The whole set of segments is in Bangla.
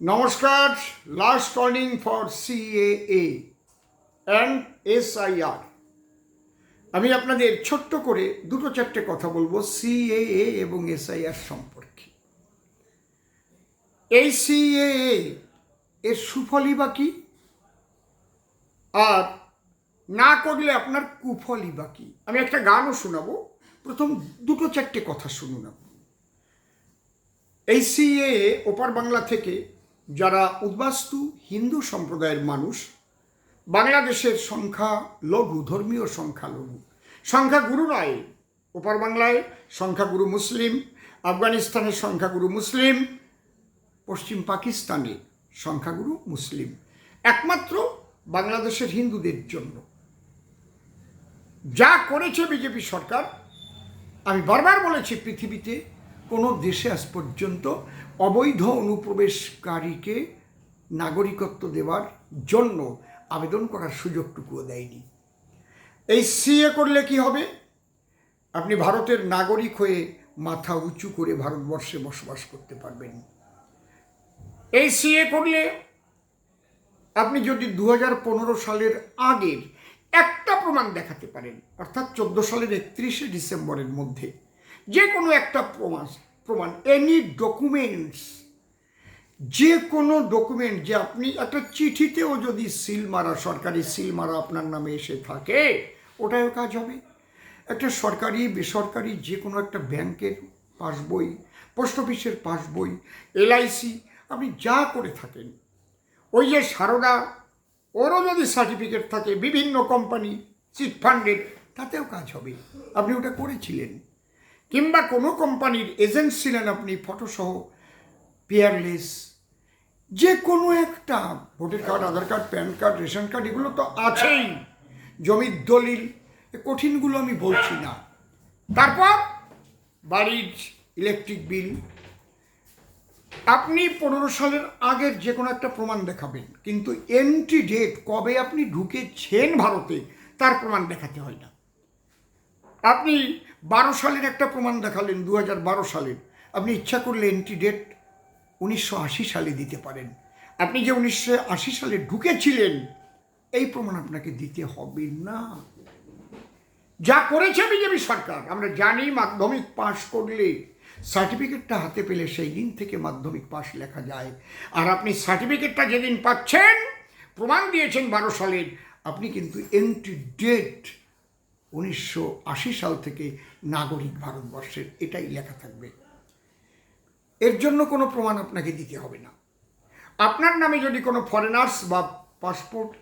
নমস্কার last warning for CAA and SIR আমি আপনাদের ছোট্ট করে দুটো চারটে কথা বলব সিএএ এবং এসআইআর সম্পর্কে। এই সিএএ এর সুফলই বা কি? আর না করলে আপনার কুফলই বা কি? আমি একটা গানও শোনাবো। প্রথম দুটো চারটে কথা শুনুন। আপনি এই সিএ ওপার বাংলা থেকে যারা উদ্বাস্তু হিন্দু সম্প্রদায়ের মানুষ, বাংলাদেশের সংখ্যা লঘু, ধর্মীয় সংখ্যা লঘু। সংখ্যাগুরু নয়, ওপার বাংলায় সংখ্যাগুরু মুসলিম, আফগানিস্তানের সংখ্যাগুরু মুসলিম, পশ্চিম পাকিস্তানে সংখ্যাগুরু মুসলিম। একমাত্র বাংলাদেশের হিন্দুদের জন্য। যা করেছে বিজেপি সরকার, আমি বারবার বলেছি, পৃথিবীতে কোনো দেশে আজ পর্যন্ত অবৈধ অনুপ্রবেশকারীকে নাগরিকত্ব দেওয়ার জন্য আবেদন করার সুযোগটুকুও দেয়নি। এই সিএ করলে কি হবে? আপনি ভারতের নাগরিক হয়ে মাথা উঁচু করে ভারতবর্ষে বসবাস করতে পারবেন। এই সিএ করলে আপনি যদি দু হাজার পনেরো সালের আগের একটা প্রমাণ দেখাতে পারেন, অর্থাৎ চোদ্দ সালের একত্রিশে ডিসেম্বরের মধ্যে, যে কোনো একটা প্রমাণ প্রমাণ এনি ডকুমেন্টস যে কোনো ডকুমেন্ট যে আপনি একটা চিঠিতেও যদি সিল মারা, সরকারি সিল মারা আপনার নামে এসে থাকে ওটাও কাজ হবে। একটা সরকারি, বেসরকারি যে কোনো একটা ব্যাংকের পাসবই পোস্ট অফিসের পাসবই এলআইসি আপনি যা করে থাকেন, ওই যে সারদা, ওরও যদি সার্টিফিকেট থাকে, বিভিন্ন কোম্পানি চিট ফান্ডের তাতেও কাজ হবে। আপনি ওটা করেছিলেন। কিংবা কোনো কোম্পানির এজেন্ট ছিলেন আপনি ফটোসহ পেয়ারলেস যে কোনো একটা, voter card, Aadhaar card, PAN card, ration card, এগুলো তো আছেই। জমির দলিল কঠিনগুলো আমি বলছি না। তারপর বাড়ির ইলেকট্রিক বিল আপনি পনেরো সালের আগের যে কোনো একটা প্রমাণ দেখাবেন, কিন্তু এন্ট্রি ডেট কবে আপনি ঢুকেছেন ভারতে, তার প্রমাণ দেখাতে হয় না। আপনি বারো সালের একটা প্রমাণ দেখালেন দু হাজার বারো সালের। আপনি ইচ্ছা করলে এন্ট্রি ডেট উনিশশো আশি সালে দিতে পারেন। আপনি যে উনিশশো আশি সালে ঢুকেছিলেন, এই প্রমাণ আপনাকে দিতে হবে না। যা করেছে বিজেপি সরকার, আমরা জানি মাধ্যমিক পাশ করলে সার্টিফিকেটটা হাতে পেলে সেই দিন থেকে মাধ্যমিক পাশ লেখা যায়। আর আপনি সার্টিফিকেটটা যেদিন পাচ্ছেন, প্রমাণ দিয়েছেন বারো সালের, আপনি কিন্তু এন্ট্রি ডেট উনিশশো আশি সাল থেকে নাগরিক ভারতবর্ষের এটাই লেখা থাকবে। এর জন্য কোনো প্রমাণ আপনাকে দিতে হবে না। আপনার নামে যদি কোনো ফরেনার্স বা পাসপোর্ট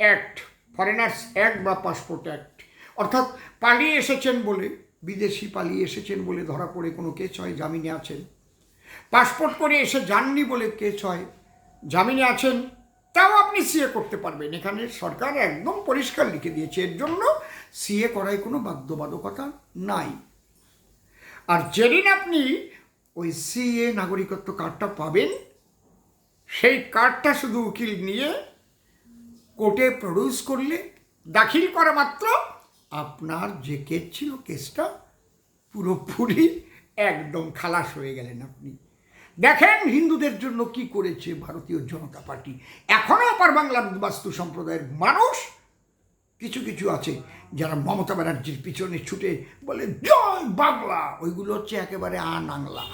অ্যাক্ট ফরেনার্স অ্যাক্ট বা পাসপোর্ট অ্যাক্ট অর্থাৎ পালিয়ে এসেছেন বলে, বিদেশি পালিয়ে এসেছেন বলে ধরা পড়ে কোনো কেস হয়, জামিনে আছেন। পাসপোর্ট করে এসে যাননি বলে কেস হয়, জামিনে আছেন তাও আপনি সিএ করতে পারবেন। এখানে সরকার একদম পরিষ্কার লিখে দিয়েছে, এর জন্য সিএ করায় কোনো বাধ্যবাধকতা নাই। আর যেদিন আপনি ওই সিএ নাগরিকত্ব কার্ডটা পাবেন, সেই কার্ডটা শুধু উকিল নিয়ে কোর্টে প্রডিউস করলে দাখিল করা মাত্র আপনার যে কেস ছিল, কেসটা পুরোপুরি একদম খালাস হয়ে গেলেন আপনি। দেখেন হিন্দুদের জন্য কি করেছে ভারতীয় জনতা পার্টি। এখনও অপার বাংলার বাস্তু সম্প্রদায়ের মানুষ কিছু কিছু আছে যারা মমতা ব্যানার্জির পিছনে ছুটে বলে জয় বাংলা। ওইগুলো হচ্ছে একেবারে আনাংলা।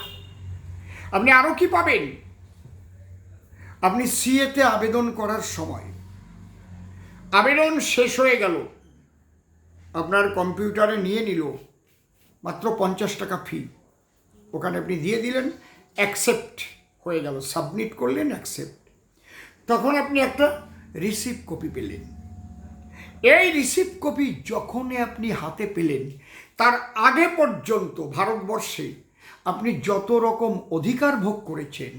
আপনি আরও কি পাবেন? আপনি সিএতে আবেদন করার সময়, আবেদন শেষ হয়ে গেল, আপনার কম্পিউটারে নিয়ে নিল, মাত্র পঞ্চাশ টাকা ফি। ওখানে আপনি দিয়ে দিলেন অ্যাকসেপ্ট হয়ে গেল সাবমিট করলেন অ্যাকসেপ্ট তখন আপনি একটা রিসিভ কপি পেলেন। এই রিসিভ কপি যখনই আপনি হাতে পেলেন, তার আগে পর্যন্ত ভারতবর্ষে আপনি যত রকম অধিকার ভোগ করেছেন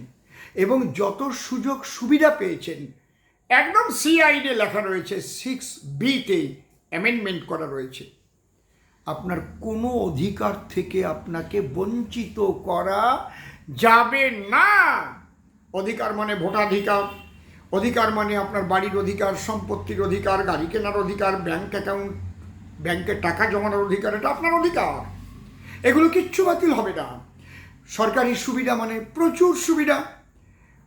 এবং যত সুযোগ সুবিধা পেয়েছেন, একদম সিআইডে লেখা রয়েছে সিক্স বিতে অ্যামেন্ডমেন্ট করা রয়েছে। আপনার কোনো অধিকার থেকে আপনাকে বঞ্চিত করা যাবে না। অধিকার মানে ভোটাধিকার। অধিকার মানে আপনার বাড়ির অধিকার, সম্পত্তির অধিকার, গাড়ি কেনার অধিকার ব্যাংক অ্যাকাউন্ট ব্যাংকে টাকা জমানোর অধিকার, এটা আপনার অধিকার। এগুলো কিচ্ছু বাতিল হবে না। সরকারি সুবিধা মানে প্রচুর সুবিধা।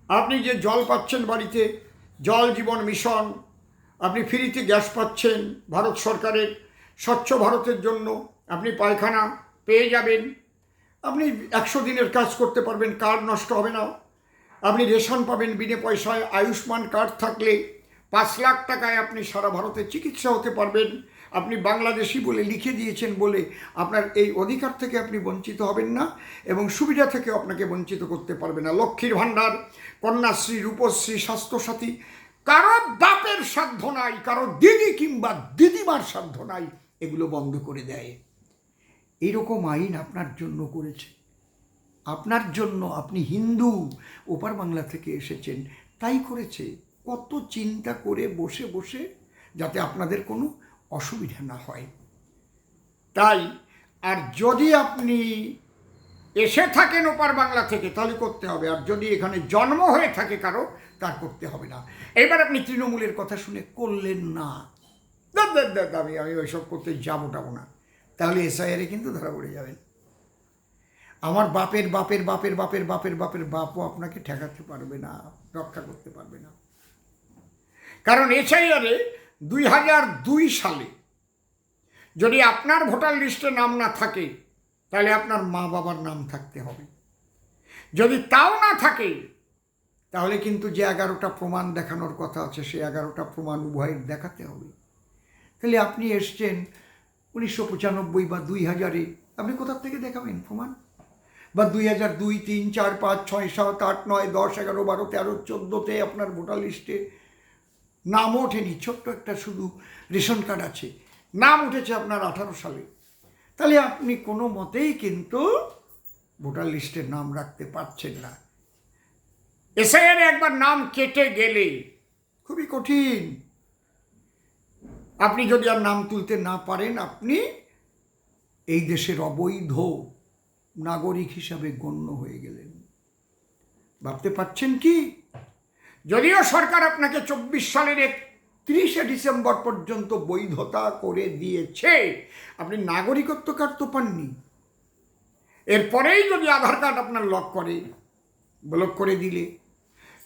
আপনি যে জল পাচ্ছেন বাড়িতে, জল জীবন মিশন, আপনি ফ্রিতে গ্যাস পাচ্ছেন ভারত সরকারের, স্বচ্ছ ভারতের জন্য আপনি পায়খানা পেয়ে যাবেন। আপনি একশো দিনের কাজ করতে পারবেন, কার্ড নষ্ট হবে না। আপনি রেশন পাবেন বিনে পয়সায়, আয়ুষ্মান কার্ড থাকলে পাঁচ লাখ টাকায় আপনি সারা ভারতে চিকিৎসা হতে পারবেন। আপনি বাংলাদেশি বলে লিখে দিয়েছেন বলে আপনার এই অধিকার থেকে আপনি বঞ্চিত হবেন না এবং সুবিধা থেকে আপনাকে বঞ্চিত করতে পারবে না। লক্ষ্মীর ভাণ্ডার, কন্যাশ্রী, রূপশ্রী, স্বাস্থ্যসাথী, কারও বাপের সাধ্য নাই, কারও দিদি কিংবা দিদিমার সাধ্য নাই, এগুলো বন্ধ করে দেয়। এইরকম আইন আপনার জন্য করেছে। আপনার জন্য আপনি হিন্দু, ওপার বাংলা থেকে এসেছেন, তাই করেছে। কত চিন্তা করে বসে বসে যাতে আপনাদের কোনো অসুবিধা না হয়। তাই আর যদি আপনি এসে থাকেন ওপার বাংলা থেকে, তাহলে করতে হবে। আর যদি এখানে জন্ম হয়ে থাকে কারও, তার করতে হবে না। এবার আপনি তৃণমূলের কথা শুনে করলেন না। আমি ওইসব করতে যাব টাবো না। তাহলে এসআইআরে কিন্তু ধরা পড়ে যাবেন আমার বাপের বাপের বাপের বাপের বাপের বাপের বাপও আপনাকে ঠেকাতে পারবে না, রক্ষা করতে পারবে না। কারণ এসআইআরে দুই হাজার দুই সালে যদি আপনার ভোটার লিস্টে নাম না থাকে, তাহলে আপনার মা বাবার নাম থাকতে হবে। যদি তাও না থাকে, তাহলে কিন্তু যে এগারোটা প্রমাণ দেখানোর কথা আছে সে এগারোটা প্রমাণ উভয়ের দেখাতে হবে। তাহলে আপনি এসছেন উনিশশো পঁচানব্বই বা দুই হাজারে। আপনি কোথার থেকে দেখাবেন প্রমাণ বা দুই হাজার দুই, তিন, চার, পাঁচ, ছয়, সাত, আট, নয়, দশ, এগারো, বারো, তেরো, চোদ্দোতে আপনার ভোটার লিস্টে নাম ওঠেনি, ছোট্ট একটা শুধু রেশন কার্ড আছে। নাম উঠেছে আপনার আঠারো সালে। তাহলে আপনি কোনো মতেই কিন্তু ভোটার লিস্টে নাম রাখতে পারছেন না। এসআইআর একবার নাম কেটে গেলে খুবই কঠিন। আপনি যদি আর নাম তুলতে না পারেন, আপনি এই দেশের অবৈধ নাগরিক হিসাবে গণ্য হয়ে গেলেন। ভাবতে পারছেন কি? যদিও সরকার আপনাকে চব্বিশ সালের একত্রিশে ডিসেম্বর পর্যন্ত বৈধতা করে দিয়েছে, আপনি নাগরিকত্ব কার্ড তো পাননি। এরপরেই যদি আধার কার্ড আপনার লক করে, ব্লক করে দিলে,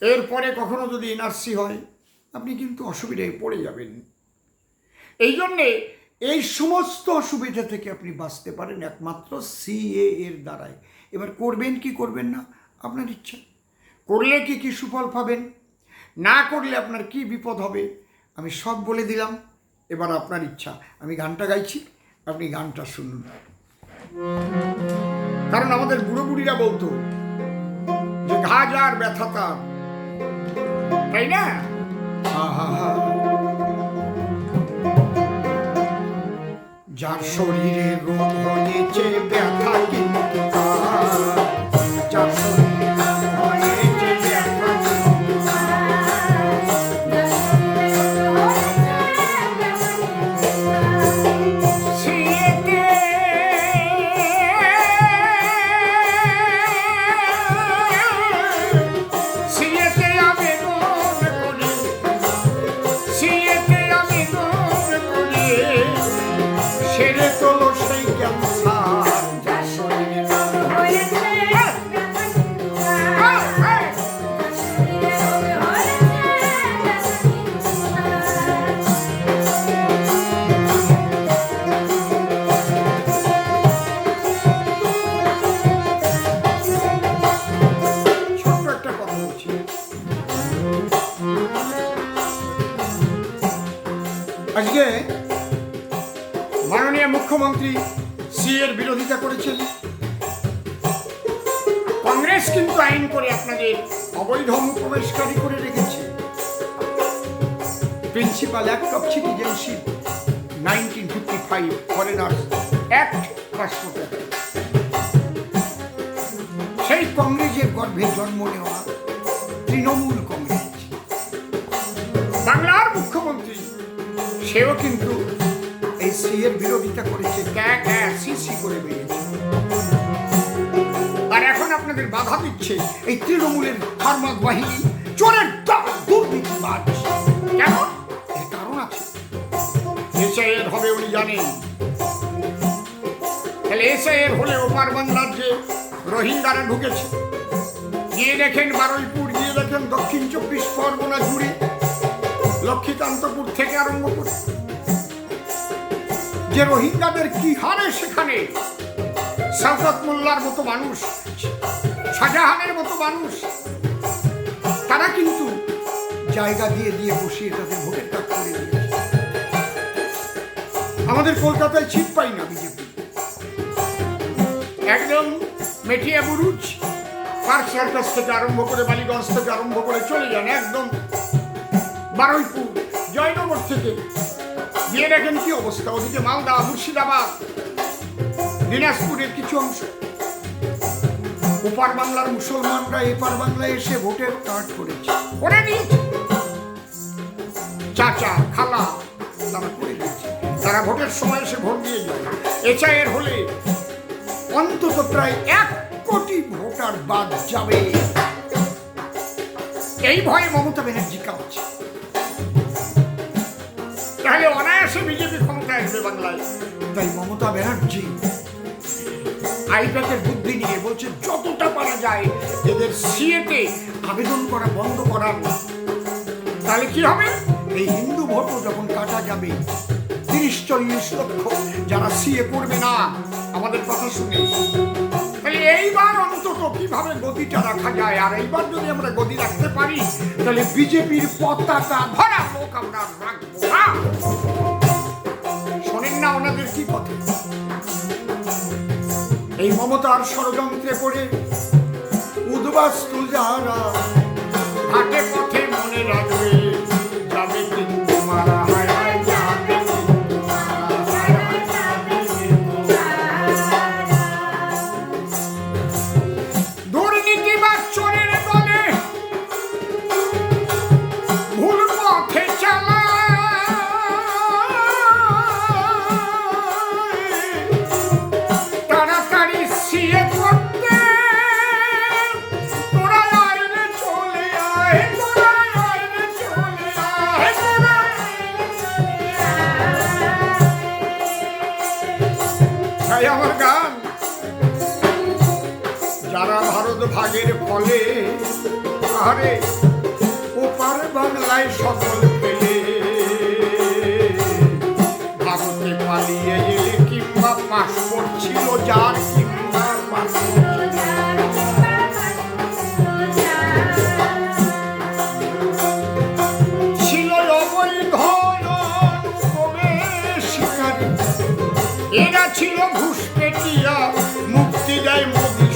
এরপরে কখনো যদি এনআরসি হয়, আপনি কিন্তু অসুবিধায় পড়ে যাবেন। এই জন্যে এই সমস্ত অসুবিধা থেকে আপনি বাঁচতে পারেন একমাত্র সিএ এর দ্বারাই। এবার করবেন কি করবেন না? আপনার ইচ্ছা। করলে কি কি সুফল পাবেন? না করলে আপনার কি বিপদ হবে? আমি সব বলে দিলাম। এবার আপনার ইচ্ছা। আমি গানটা গাইছি আপনি গানটা শুনুন। কারণ আমাদের বুড়ো বুড়িরা বলতো যে ঘা যার ব্যথা তার। তাই না? আহা যার শরীরে রোগ হয়েছে ব্যথা কিন্তু বিরোধিতা করেছেন। কংগ্রেস কিন্তু আইন করে আপনাদের অবৈধ অনুপ্রবেশকারী করে রেখেছে। Principal act of citizenship nineteen fifty five foreigners act pass করতে সেই কংগ্রেসের গর্ভে জন্ম নেওয়া তৃণমূল কংগ্রেস। বাংলার মুখ্যমন্ত্রী, সেও কিন্তু সি এর বিরোধিতা করেছে। ক্যা ক্যা সি সি করে বেরিয়েছে। আর এখন আপনাদের বাধা দিচ্ছে এই তৃণমূলের ফার্মাক বাহিনী চোরের দল দুর্নীতিবাজ। কেন? এর কারণ আছে। এসআইয়ের হবে উনি জানেন। তাহলে এসআইয়ের হলে ওপার বাংলার যে রোহিঙ্গারা ঢুকেছে। গিয়ে দেখেন বারুইপুর গিয়ে দেখেন দক্ষিণ চব্বিশ পরগনা জুড়ে লক্ষ্মীকান্তপুর থেকে আরম্ভ করে যে রোহিঙ্গাদের কি হারে সেখানে? শওকত মোল্লার মতো মানুষ, শাহজাহানের মতো মানুষ, তারা কিন্তু জায়গা দিয়ে দিয়ে বসিয়ে তাদের ভোটের কাজ করে আমাদের কলকাতায় ছিট পাই না বিজেপি। একদম মেটিয়া বুরুজ, পার্ক সার্কাস থেকে আরম্ভ করে বালিগঞ্জ থেকে আরম্ভ করে চলে যান একদম বারুইপুর, জয়নগর থেকে গিয়ে দেখেন কি অবস্থা, ওদিকে মালদা, মুর্শিদাবাদ, দিনাজপুরের কিছু অংশ। ওপার বাংলার মুসলমানরা, এপার বাংলায় এসে ভোটের কার্ড করেছে। করে নিয়েছে চাচা, খালা, তারা করে দিয়েছে। তারা ভোটের সময় এসে ভোট দিয়ে যায় এছাড়া হলে অন্তত প্রায় এক কোটি ভোটার বাদ যাবে। এই ভয়ে মমতা ব্যানার্জি কাঁপছে। তাহলে অনায়াসে বিজেপি ক্ষমতায় আসবে বাংলায়। তাই মমতা ব্যানার্জি আইপ্যাকের বুদ্ধি নিয়ে বলছে, যতটা পারা যায়, এদের সিএতে আবেদন করা বন্ধ করার। তাহলে কি হবে? এই হিন্দু ভোটও যখন কাটা যাবে, তিরিশ চল্লিশ লক্ষ যারা সিএ করবে না, আমাদের কথা শুনে। তাহলে এইবার অন্তত কীভাবে গদিটা রাখা যায়? আর এইবার যদি আমরা গদি রাখতে পারি, তাহলে বিজেপির পতাকা ভরা হোক, আমরা রাখব না ওনাদের কি পথে এই মমতার ষড়যন্ত্রে পড়ে উদ্বাস্তু যারা ঘাটে পথে মনে রাখবে। আমার গান। যারা ভারত ভাগের ফলে আরে ওপার বাংলায় সকল পেলে ভারতে পালিয়ে এলে কিংবা পাসপোর্ট ছিল যার, কিংবা পাসপোর্ট ছিল ঘুষপেটিয়া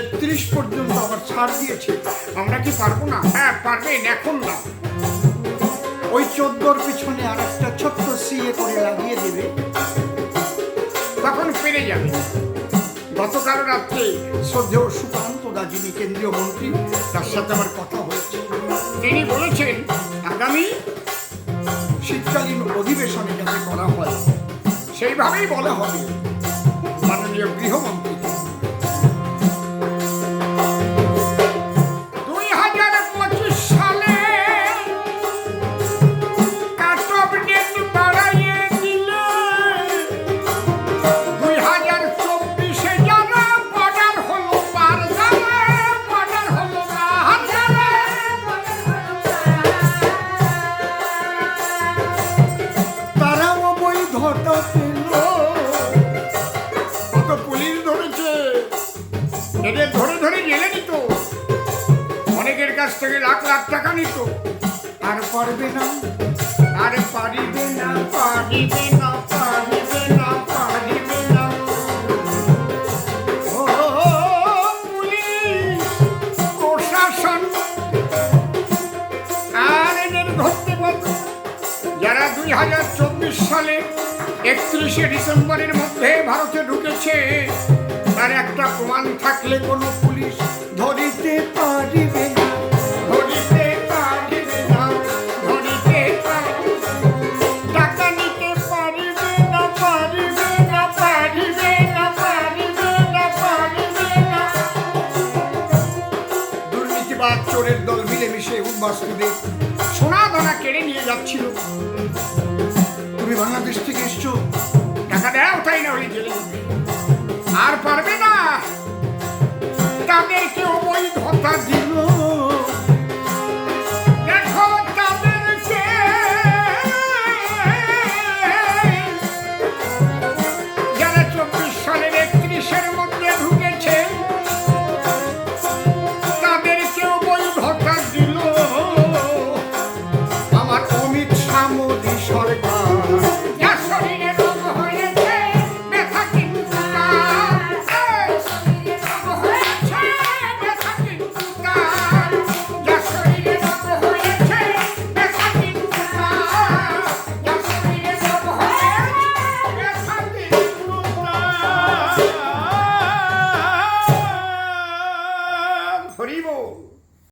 একত্রিশ পর্যন্ত আবার ছাড় দিয়েছে। আমরা কি পারব না? হ্যাঁ পারবেন, এখন না। ওই চোদ্দোর পিছনে আর একটা ছোট্ট সিএ করে লাগিয়ে দেবে। তখন পেরে যাবে। গতকাল রাত্রে শ্রদ্ধেয় সুকান্ত দা, যিনি কেন্দ্রীয় মন্ত্রী, তার সাথে আমার কথা হয়েছে। তিনি বলেছেন, আগামী শীতকালীন অধিবেশনে যাতে করা হয়, সেইভাবেই বলা হবে। মাননীয় গৃহমন্ত্রী একত্রিশে ডিসেম্বরের মধ্যে ভারতে ঢুকেছে। তার একটা প্রমাণ থাকলে কোনো পুলিশ ধরিতে পারিবে চোরের দল মিলেমিশে উদ্বাস্তুদের সোনা দানা কেড়ে নিয়ে যাচ্ছিল। তুমি বাংলাদেশ থেকে এসছো? পয়সা দেয় ওটাই না ওই আর পারবে না। তাদেরকে ওই ধতা দিল?